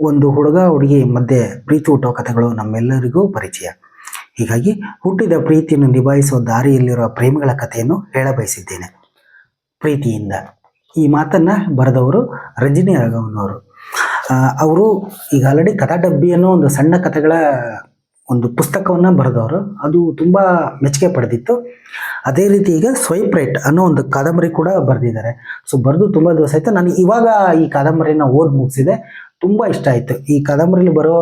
ಒಂದು ಹುಡುಗ, ಹುಡುಗಿ ಮಧ್ಯೆ ಪ್ರೀತಿ ಹುಟ್ಟೋ ಕಥೆಗಳು ನಮ್ಮೆಲ್ಲರಿಗೂ ಪರಿಚಯ. ಹೀಗಾಗಿ ಹುಟ್ಟಿದ ಪ್ರೀತಿಯನ್ನು ನಿಭಾಯಿಸುವ ದಾರಿಯಲ್ಲಿರುವ ಪ್ರೇಮಿಗಳ ಕಥೆಯನ್ನು ಹೇಳಬಯಸಿದ್ದೇನೆ. ಪ್ರೀತಿಯಿಂದ. ಈ ಮಾತನ್ನು ಬರೆದವರು ರಜನಿ ರಾಘವನವರು. ಅವರು ಈಗ ಆಲ್ರೆಡಿ ಕಥಾ ಡಬ್ಬಿ ಅನ್ನೋ ಒಂದು ಸಣ್ಣ ಕಥೆಗಳ ಒಂದು ಪುಸ್ತಕವನ್ನು ಬರೆದವರು. ಅದು ತುಂಬ ಮೆಚ್ಚುಗೆ ಪಡೆದಿತ್ತು. ಅದೇ ರೀತಿ ಈಗ ಸ್ವೈಪ್ ರೈಟ್ ಅನ್ನೋ ಒಂದು ಕಾದಂಬರಿ ಕೂಡ ಬರೆದಿದ್ದಾರೆ. ಸೊ ಬರೆದು ತುಂಬ ದಿವಸ ಆಯಿತು. ನಾನು ಇವಾಗ ಈ ಕಾದಂಬರಿನ ಓದಿ ಮುಗಿಸಿದೆ. ತುಂಬ ಇಷ್ಟ ಆಯಿತು. ಈ ಕಾದಂಬರಿಯಲ್ಲಿ ಬರೋ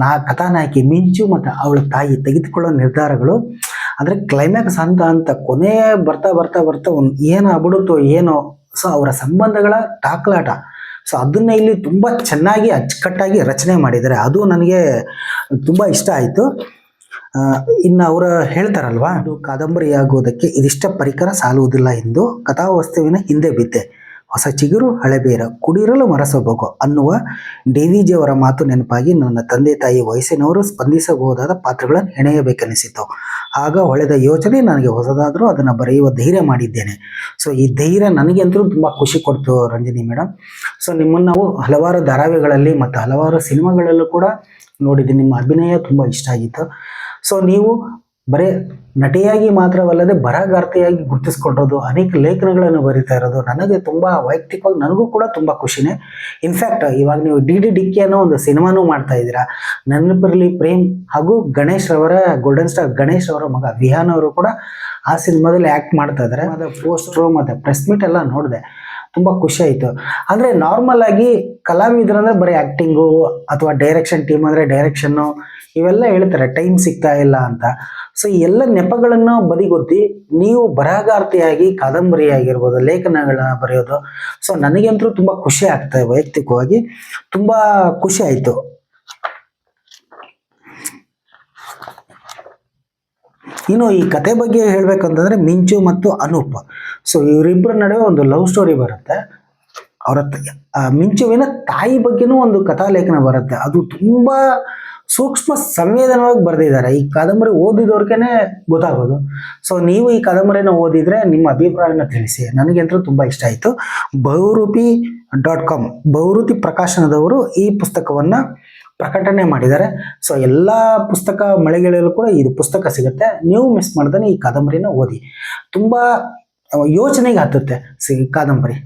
ನಾ ಕಥಾನಾಯಕಿ ಮಿಂಚು ಮತ್ತು ಅವಳ ತಾಯಿ ತೆಗೆದುಕೊಳ್ಳೋ ನಿರ್ಧಾರಗಳು, ಅಂದರೆ ಕ್ಲೈಮ್ಯಾಕ್ಸ್ ಅಂತ ಅಂತ ಕೊನೆ ಬರ್ತಾ ಬರ್ತಾ ಬರ್ತಾ ಒಂದು ಏನಾಗ್ಬಿಡುತ್ತೋ ಏನೋ ಸೊ ಅವರ ಸಂಬಂಧಗಳ ಟಾಕ್ಲಾಟ ಸೊ ಅದನ್ನೇ ಇಲ್ಲಿ ತುಂಬ ಚೆನ್ನಾಗಿ ಅಚ್ಚುಕಟ್ಟಾಗಿ ರಚನೆ ಮಾಡಿದ್ದಾರೆ. ಅದು ನನಗೆ ತುಂಬ ಇಷ್ಟ ಆಯಿತು. ಇನ್ನು ಅವರು ಹೇಳ್ತಾರಲ್ವಾ ಕಾದಂಬರಿ ಆಗೋದಕ್ಕೆ ಇದಿಷ್ಟ ಪರಿಕರ ಸಾಲುವುದಿಲ್ಲ ಎಂದು ಕಥಾವಸ್ತುವಿನ ಹಿಂದೆ ಬಿದ್ದೆ. ಹೊಸ ಚಿಗುರು ಹಳೆಬೇರ ಕುಡಿರಲು ಮರಸಬೇಕು ಅನ್ನುವ ಡಿವಿಜಿಯವರ ಮಾತು ನೆನಪಾಗಿ ನನ್ನ ತಂದೆ ತಾಯಿ ವಯಸ್ಸಿನವರು ಸ್ಪಂದಿಸಬಹುದಾದ ಪಾತ್ರಗಳನ್ನು ಹೆಣೆಯಬೇಕೆನಿಸಿತು. ಆಗ ಹೊಳೆದ ಯೋಚನೆ ನನಗೆ ಹೊಸದಾದರೂ ಅದನ್ನು ಬರೆಯುವ ಧೈರ್ಯ ಮಾಡಿದ್ದೇನೆ. ಸೊ ಈ ಧೈರ್ಯ ನನಗಂತೂ ತುಂಬ ಖುಷಿ ಕೊಡ್ತು ರಂಜಿನಿ ಮೇಡಮ್ ಸೊ ನಿಮ್ಮನ್ನು ನಾವು ಹಲವಾರು ಧಾರಾವಾಹಿಗಳಲ್ಲಿ ಮತ್ತು ಹಲವಾರು ಸಿನಿಮಾಗಳಲ್ಲೂ ಕೂಡ ನೋಡಿದ್ದೀನಿ ನಿಮ್ಮ ಅಭಿನಯ ತುಂಬ ಇಷ್ಟ ಆಗಿತ್ತು. ಸೊ ನೀವು ಬರೀ ನಟಿಯಾಗಿ ಮಾತ್ರವಲ್ಲದೆ ಬರಹಗಾರ್ತಿಯಾಗಿ ಗುರುತಿಸ್ಕೊಂಡಿರೋದು ಅನೇಕ ಲೇಖನಗಳನ್ನು ಬರೀತಾ ಇರೋದು ನನಗೆ ತುಂಬ ವೈಯಕ್ತಿಕವಾಗಿ ನನಗೂ ಕೂಡ ತುಂಬ ಖುಷಿನೇ. ಇನ್ಫ್ಯಾಕ್ಟ್ ಇವಾಗ ನೀವು ಡಿ ಡಿ ಡಿಕ್ಕಿ ಅನ್ನೋ ಒಂದು ಸಿನಿಮಾನೂ ಮಾಡ್ತಾ ಇದ್ದೀರಾ. ನೆನಪಿರಲಿ ಪ್ರೇಮ್ ಹಾಗೂ ಗಣೇಶ್ ಅವರ ಗೋಲ್ಡನ್ ಸ್ಟಾರ್ ಗಣೇಶ್ ಅವರ ಮಗ ವಿಹಾನ್ ಅವರು ಕೂಡ ಆ ಸಿನಿಮಾದಲ್ಲಿ ಆ್ಯಕ್ಟ್ ಮಾಡ್ತಾ ಇದ್ದಾರೆ. ಅದರ ಪೋಸ್ಟ್ರು ಮತ್ತು ಪ್ರೆಸ್ ಮೀಟ್ ಎಲ್ಲ ನೋಡಿದೆ. ತುಂಬ ಖುಷಿ ಆಯಿತು. ಅಂದರೆ ನಾರ್ಮಲ್ ಆಗಿ ಕಲಾವಿದ್ರಂದ್ರೆ ಬರೀ ಆ್ಯಕ್ಟಿಂಗು ಅಥವಾ ಡೈರೆಕ್ಷನ್ ಟೀಮ್ ಅಂದರೆ ಡೈರೆಕ್ಷನ್ನು ಇವೆಲ್ಲ ಹೇಳ್ತಾರೆ ಟೈಮ್ ಸಿಗ್ತಾ ಇಲ್ಲ ಅಂತ. ಸೊ ಈ ಎಲ್ಲ ನೆಪಗಳನ್ನು ಬದಿಗೊತ್ತಿ ನೀವು ಬರಹಗಾರ್ತಿಯಾಗಿ ಕಾದಂಬರಿ ಆಗಿರ್ಬೋದು ಲೇಖನಗಳನ್ನ ಬರೆಯೋದು. ಸೊ ನನಗಂತೂ ತುಂಬ ಖುಷಿ ಆಗ್ತಾ ವೈಯಕ್ತಿಕವಾಗಿ. ತುಂಬ ಖುಷಿ ಆಯಿತು. ಇನ್ನು ಈ ಕತೆ ಬಗ್ಗೆ ಹೇಳ್ಬೇಕಂತಂದ್ರೆ ಮಿಂಚು ಮತ್ತು ಅನೂಪ್. ಸೊ ಇವರಿಬ್ಬರ ನಡುವೆ ಒಂದು ಲವ್ ಸ್ಟೋರಿ ಬರುತ್ತೆ. ಅವರ ಮಿಂಚುವಿನ ತಾಯಿ ಬಗ್ಗೆನೂ ಒಂದು ಕಥಾಲೇಖನ ಬರುತ್ತೆ. ಅದು ತುಂಬಾ ಸೂಕ್ಷ್ಮ ಸಂವೇದನವಾಗಿ ಬರೆದಿದ್ದಾರೆ. ಈ ಕಾದಂಬರಿ ಓದಿದವ್ರಿಗೇನೆ ಗೊತ್ತಾಗೋದು. ಸೊ ನೀವು ಈ ಕಾದಂಬರಿನ ಓದಿದ್ರೆ ನಿಮ್ಮ ಅಭಿಪ್ರಾಯನ ತಿಳಿಸಿ. ನನಗಂತೂ ತುಂಬಾ ಇಷ್ಟ ಆಯಿತು. ಬಹುರೂಪಿ ಡಾಟ್ ಕಾಮ್, ಬಹುರೂಪಿ ಪ್ರಕಾಶನದವರು ಈ ಪುಸ್ತಕವನ್ನ ಪ್ರಕಟಣೆ ಮಾಡಿದ್ದಾರೆ. ಸೊ ಎಲ್ಲ ಪುಸ್ತಕ ಮಳಿಗೆಗಳಲ್ಲೂ ಕೂಡ ಇದು ಪುಸ್ತಕ ಸಿಗುತ್ತೆ. ನೀವು ಮಿಸ್ ಮಾಡ್ದೇ ಈ ಕಾದಂಬರಿನ ಓದಿ. ತುಂಬ ಯೋಚನೆಗೆ ಹತ್ತುತ್ತೆ ಸಿ ಕಾದಂಬರಿ.